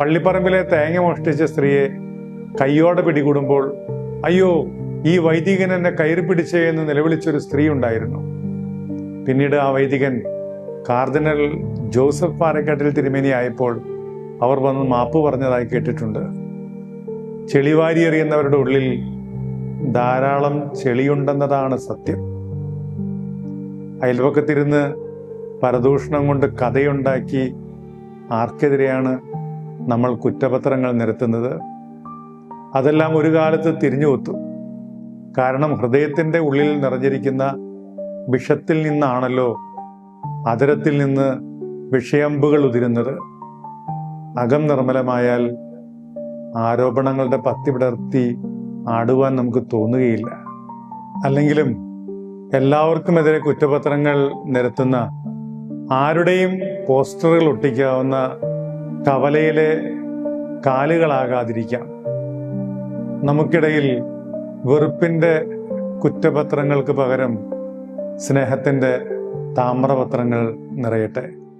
പള്ളിപ്പറമ്പിലെ തേങ്ങ മോഷ്ടിച്ച സ്ത്രീയെ കയ്യോടെ പിടികൂടുമ്പോൾ അയ്യോ ഈ വൈദികൻ എന്നെ കയറി പിടിച്ചേ എന്ന് നിലവിളിച്ചൊരു സ്ത്രീ ഉണ്ടായിരുന്നു. പിന്നീട് ആ വൈദികൻ കാർദിനൽ ജോസഫ് പാറക്കാട്ടിൽ തിരുമേനി ആയപ്പോൾ അവർ വന്ന് മാപ്പ് പറഞ്ഞതായി കേട്ടിട്ടുണ്ട്. ചെളിവാരി എറിയുന്നവരുടെ ഉള്ളിൽ ധാരാളം ചെളിയുണ്ടെന്നതാണ് സത്യം. അയൽവക്കത്തിരുന്ന് പരദൂഷണം കൊണ്ട് കഥയുണ്ടാക്കി ആർക്കെതിരെയാണ് നമ്മൾ കുറ്റപത്രങ്ങൾ നിരത്തുന്നത് അതെല്ലാം ഒരു കാലത്ത് തിരിഞ്ഞു കൊത്തും. കാരണം ഹൃദയത്തിന്റെ ഉള്ളിൽ നിറഞ്ഞിരിക്കുന്ന വിഷത്തിൽ നിന്നാണല്ലോ അതരത്തിൽ നിന്ന് വിഷയമ്പുകൾ ഉതിരുന്നത്. അകം നിർമ്മലമായാൽ ആരോപണങ്ങളുടെ പത്തി വിടർത്തി ആടുവാൻ നമുക്ക് തോന്നുകയില്ല. അല്ലെങ്കിലും എല്ലാവർക്കുമെതിരെ കുറ്റപത്രങ്ങൾ നിരത്തുന്ന ആരുടെയും പോസ്റ്ററുകൾ ഒട്ടിക്കാവുന്ന കവലയിലെ കാലുകളാകാതിരിക്കാം. നമുക്കിടയിൽ വെറുപ്പിന്റെ കുറ്റപത്രങ്ങൾക്ക് പകരം സ്നേഹത്തിന്റെ താമ്രപത്രങ്ങൾ നിറയട്ടെ.